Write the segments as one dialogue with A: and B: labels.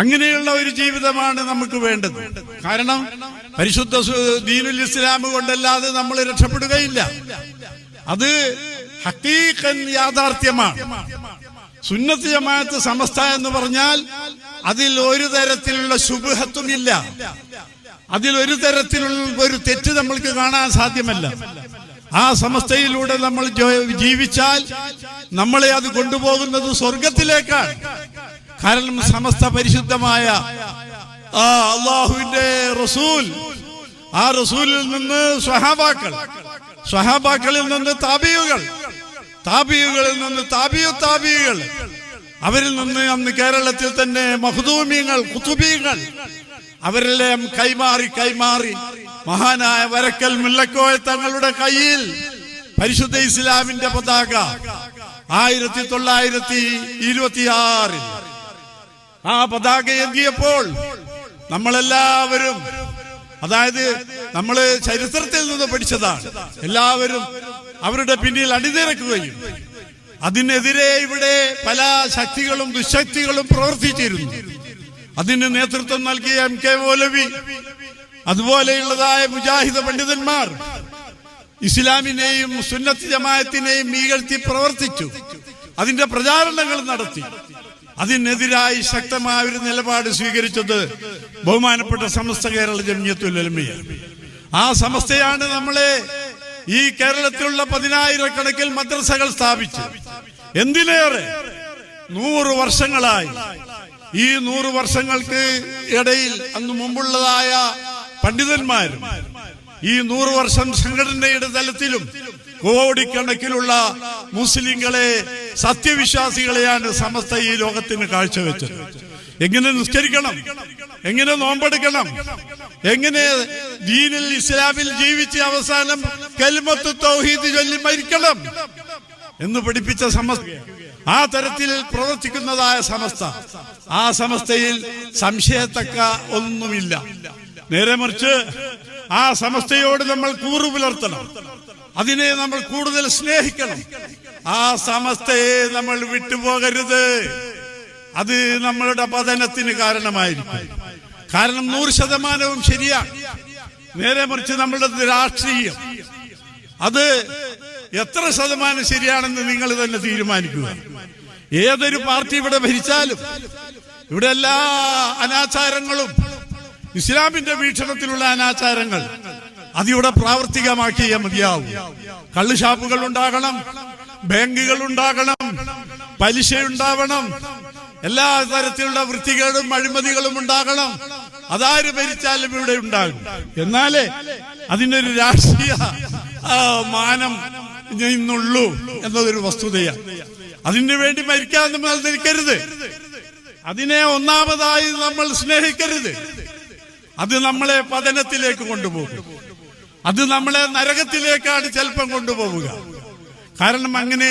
A: അങ്ങനെയുള്ള ഒരു ജീവിതമാണ് നമുക്ക് വേണ്ടത്. കാരണം പരിശുദ്ധ ദീനുൽ ഇസ്ലാം കൊണ്ടല്ലാതെ നമ്മൾ രക്ഷപ്പെടുകയില്ല. അത് ഹക്കീക്കൻ യാഥാർത്ഥ്യമാണ്. സുന്നത്ത് ജമാഅത്ത് സമസ്ത എന്ന് പറഞ്ഞാൽ അതിൽ ഒരു തരത്തിലുള്ള ശുഭത്വമില്ല അതിൽ ഒരു തരത്തിലുള്ള ഒരു തെറ്റ് നമ്മൾക്ക് കാണാൻ സാധ്യമല്ല. ആ സമസ്തയിലൂടെ നമ്മൾ ജീവിച്ചാൽ നമ്മളെ അത് കൊണ്ടുപോകുന്നത് സ്വർഗത്തിലേക്കാണ്. കാരണം സമസ്ത പരിശുദ്ധമായ ആ അള്ളാഹുവിന്റെ റസൂൽ ആ റസൂലിൽ നിന്ന് സ്വഹാബാക്കൾ സ്വഹാബാക്കളിൽ നിന്ന് താബിയുകൾ താബിയുകളിൽ നിന്ന് താബിയു താബിയുകൾ അവരിൽ നിന്ന് അന്ന് കേരളത്തിൽ തന്നെ മഹദൂമിയങ്ങൾ കുത്തുബീങ്ങൾ അവരെല്ലാം കൈമാറി കൈമാറി മഹാനായ വരക്കൽ മുല്ലക്കോയ തങ്ങളുടെ കയ്യിൽ പരിശുദ്ധ ഇസ്ലാമിന്റെ പതാക ആയിരത്തി തൊള്ളായിരത്തി ഇരുപത്തിയാറിൽ ആ പതാക ഏന്തിയപ്പോൾ നമ്മളെല്ലാവരും അതായത് നമ്മൾ ചരിത്രത്തിൽ നിന്ന് പഠിച്ചതാണ് എല്ലാവരും അവരുടെ പിന്നിൽ അണിനിരക്കുകയും അതിനെതിരെ ഇവിടെ പല ശക്തികളും ദുശക്തികളും പ്രവർത്തിച്ചിരുന്നു. അതിന് നേതൃത്വം നൽകിയ എം കെ മൗലവി അതുപോലെയുള്ളതായ മുജാഹിദ പണ്ഡിതന്മാർ ഇസ്ലാമിനെയും സുന്നത്ത് ജമായത്തിനെയും മീകഴ്ത്തി പ്രവർത്തിച്ചു. അതിന്റെ പ്രചാരണങ്ങൾ നടത്തി. അതിനെതിരായി ശക്തമായ ഒരു നിലപാട് സ്വീകരിച്ചത് ബഹുമാനപ്പെട്ട സമസ്ത കേരള ജമിയത്തുലമിയ ആ സമസ്തയാണ് നമ്മളെ ഈ കേരളത്തിലുള്ള പതിനായിരക്കണക്കിൽ മദ്രസകൾ സ്ഥാപിച്ചു. എന്തിനേറെ നൂറ് വർഷങ്ങളായി. ഈ നൂറ് വർഷങ്ങൾക്ക് ഇടയിൽ അന്ന് മുമ്പുള്ളതായ പണ്ഡിതന്മാരും ഈ നൂറ് വർഷം സംഘടനയുടെ തലത്തിലും കോടിക്കണക്കിലുള്ള മുസ്ലിങ്ങളെ സത്യവിശ്വാസികളെയാണ് സമസ്ത ഈ ലോകത്തിന് കാഴ്ചവെച്ചത്. എങ്ങനെ നിസ്കരിക്കണം? എങ്ങനെ നോമ്പെടുക്കണം? എങ്ങനെ ദീനിൽ ഇസ്ലാമിൽ ജീവിച്ച് അവസാനം കൽമത്ത് തൗഹീദ് ചൊല്ലി മരിക്കണം എന്ന് പഠിപ്പിച്ച സമസ്ത ആ തരത്തിൽ പ്രവർത്തിക്കുന്നതായ സമസ്ത. ആ സമസ്തയിൽ സംശയത്തക്ക ഒന്നുമില്ല. നേരെ മറിച്ച് ആ സമസ്തയോട് നമ്മൾ കൂറു പുലർത്തണം അതിനെ നമ്മൾ കൂടുതൽ സ്നേഹിക്കണം. ആ സമസ്തയെ നമ്മൾ വിട്ടുപോകരുത്. അത് നമ്മളുടെ പതനത്തിന് കാരണമായിരിക്കും. കാരണം നൂറ് ശതമാനവും ശരിയാണ് നേരെ മറിച്ച് നമ്മളുടെ രാഷ്ട്രീയം. അത് എത്ര ശതമാനം ശരിയാണെന്ന് നിങ്ങൾ തന്നെ തീരുമാനിക്കുക. ഏതൊരു പാർട്ടി ഇവിടെ ഭരിച്ചാലും ഇവിടെ എല്ലാ അനാചാരങ്ങളും ഇസ്ലാമിന്റെ വീക്ഷണത്തിലുള്ള അനാചാരങ്ങൾ അതിവിടെ പ്രാവർത്തികമാക്കിയേ മതിയാവും. കള്ളുഷാപ്പുകൾ ഉണ്ടാകണം ബാങ്കുകൾ ഉണ്ടാകണം പലിശ ഉണ്ടാവണം എല്ലാ തരത്തിലുള്ള വൃത്തികളും അഴിമതികളും ഉണ്ടാകണം. അതാര് ഭരിച്ചാലും ഇവിടെ ഉണ്ടാകും. എന്നാലേ അതിനൊരു രാഷ്ട്രീയ മാനം ഇന്നുള്ളൂ എന്നതൊരു വസ്തുതയാണ്. അതിനു വേണ്ടി മരിക്കാൻ നമ്മൾ നിൽക്കരുത്. അതിനെ ഒന്നാമതായി നമ്മൾ സ്നേഹിക്കരുത്. അത് നമ്മളെ പതനത്തിലേക്ക് കൊണ്ടുപോകും. അത് നമ്മളെ നരകത്തിലേക്കാണ് ചിലപ്പം കൊണ്ടുപോവുക. കാരണം അങ്ങനെ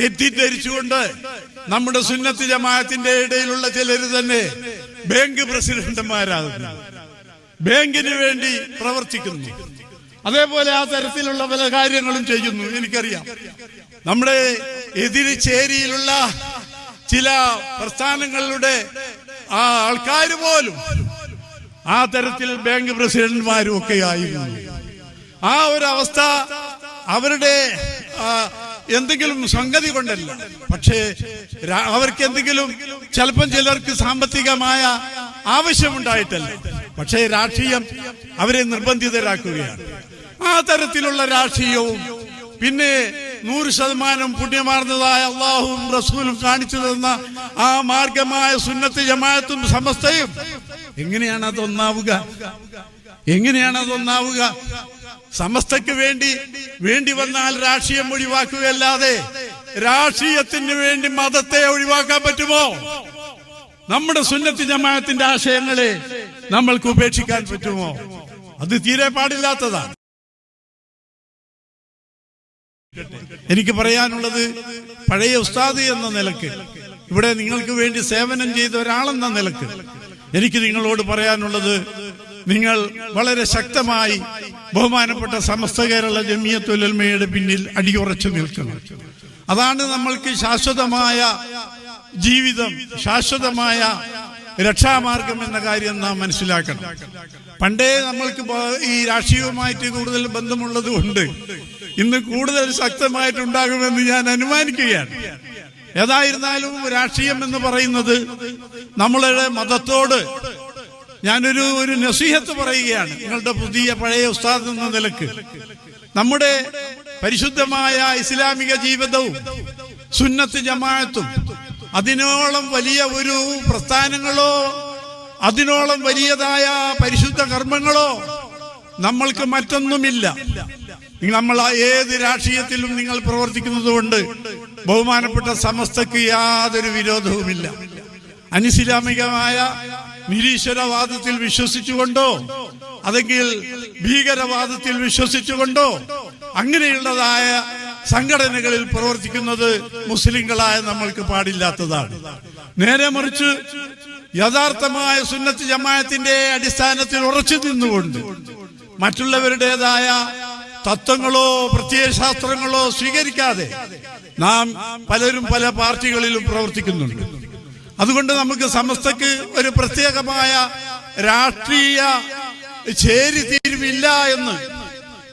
A: തെറ്റിദ്ധരിച്ചുകൊണ്ട് നമ്മുടെ സുന്നത്ത് ജമാഅത്തിന്റെ ഇടയിലുള്ള ചിലർ തന്നെ ബാങ്ക് പ്രസിഡന്റുമാരാകുന്നു. ബാങ്കിന് വേണ്ടി പ്രവർത്തിക്കുന്നു. അതേപോലെ ആ തരത്തിലുള്ള പല കാര്യങ്ങളും ചെയ്യുന്നു എനിക്കറിയാം. നമ്മുടെ എതിര് ചേരിയിലുള്ള ചില പ്രസ്ഥാനങ്ങളുടെ ആ ആൾക്കാർ പോലും ആ തരത്തിൽ ബാങ്ക് പ്രസിഡന്റുമാരും ഒക്കെ ആയിരുന്നു ആ ഒരു അവസ്ഥ അവരുടെ എന്തെങ്കിലും സംഗതി കൊണ്ടല്ല. പക്ഷേ അവർക്ക് എന്തെങ്കിലും ചിലപ്പം ചിലർക്ക് സാമ്പത്തികമായ ആവശ്യമുണ്ടായിട്ടല്ല. പക്ഷേ രാഷ്ട്രീയം അവരെ നിർബന്ധിതരാക്കുകയാണ്. ആ തരത്തിലുള്ള രാഷ്ട്രീയവും പിന്നെ നൂറ് ശതമാനം പുണ്യമാർന്നതായ അള്ളാഹുവും റസൂലും കാണിച്ചു തന്ന ആ മാർഗമായ സുന്നത്ത് ജമാഅത്തും സമസ്തയും എങ്ങനെയാണ് അതൊന്നാവുക? എങ്ങനെയാണ് അത് സമസ്തക്ക് വേണ്ടി വേണ്ടി വന്നാൽ രാഷ്ട്രീയം ഒഴിവാക്കുകയല്ലാതെ രാഷ്ട്രീയത്തിന് വേണ്ടി മതത്തെ ഒഴിവാക്കാൻ പറ്റുമോ? നമ്മുടെ സുന്നത്തി ജമാഅത്തിന്റെ ആശയങ്ങളെ നമ്മൾക്ക് ഉപേക്ഷിക്കാൻ പറ്റുമോ? അത് തീരെ പാടില്ലാത്തതാണ്. എനിക്ക് പറയാനുള്ളത് പഴയ ഉസ്താദ് എന്ന നിലയ്ക്ക് ഇവിടെ നിങ്ങൾക്ക് വേണ്ടി സേവനം ചെയ്ത ഒരാളെന്ന നിലയ്ക്ക് എനിക്ക് നിങ്ങളോട് പറയാനുള്ളത് നിങ്ങൾ വളരെ ശക്തമായി ബഹുമാനപ്പെട്ട സമസ്ത കേരള ജമിയത്തുലമയുടെ പിന്നിൽ അടിയുറച്ചു നിൽക്കണം അതാണ് നമ്മൾക്ക് ശാശ്വതമായ ജീവിതം ശാശ്വതമായ രക്ഷാമാർഗം എന്ന കാര്യം നാം മനസ്സിലാക്കണം. പണ്ടേ നമ്മൾക്ക് ഈ രാഷ്ട്രീയവുമായിട്ട് കൂടുതൽ ബന്ധമുള്ളത് കൊണ്ട് ഇന്ന് കൂടുതൽ ശക്തമായിട്ടുണ്ടാകുമെന്ന് ഞാൻ അനുമാനിക്കുകയാണ്. ഏതായിരുന്നാലും രാഷ്ട്രീയം എന്ന് പറയുന്നത് നമ്മളുടെ മതത്തോട് ഞാനൊരു ഒരു നസീഹത്ത് പറയുകയാണ്. നിങ്ങളുടെ പുതിയ പഴയ ഉസ്താദ് എന്ന നിലയ്ക്ക്. നമ്മുടെ പരിശുദ്ധമായ ഇസ്ലാമിക ജീവിതവും സുന്നത്ത് ജമാഅത്തും അതിനോളം വലിയ ഒരു പ്രസ്ഥാനങ്ങളോ അതിനോളം വലിയതായ പരിശുദ്ധ കർമ്മങ്ങളോ നമ്മൾക്ക് മറ്റൊന്നുമില്ല. നമ്മൾ ഏത് രാഷ്ട്രീയത്തിലും നിങ്ങൾ പ്രവർത്തിക്കുന്നത് കൊണ്ട് ബഹുമാനപ്പെട്ട സമസ്തക്ക് യാതൊരു വിരോധവുമില്ല. അനിസ്ലാമികമായ നിരീശ്വരവാദത്തിൽ വിശ്വസിച്ചുകൊണ്ടോ? അല്ലെങ്കിൽ ഭീകരവാദത്തിൽ വിശ്വസിച്ചുകൊണ്ടോ? അങ്ങനെയുള്ളതായ സംഘടനകളിൽ പ്രവർത്തിക്കുന്നത് മുസ്ലിങ്ങളായ നമ്മൾക്ക് പാടില്ലാത്തതാണ്. നേരെ മറിച്ച് യഥാർത്ഥമായ സുന്നത്ത് ജമാഅത്തിന്റെ അടിസ്ഥാനത്തിൽ ഉറച്ചു നിന്നുകൊണ്ട് മറ്റുള്ളവരുടേതായ തത്വങ്ങളോ പ്രത്യയശാസ്ത്രങ്ങളോ സ്വീകരിക്കാതെ നാം പലരും പല പാർട്ടികളിലും പ്രവർത്തിക്കുന്നുണ്ട്. അതുകൊണ്ട് നമുക്ക് സമസ്തക്ക് ഒരു പ്രത്യേകമായ രാഷ്ട്രീയ ചേരി തീരുവില്ല എന്ന്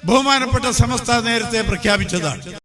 A: ബഹുമാനപ്പെട്ട സമസ്ത നേരത്തെ പ്രഖ്യാപിച്ചതാണ്.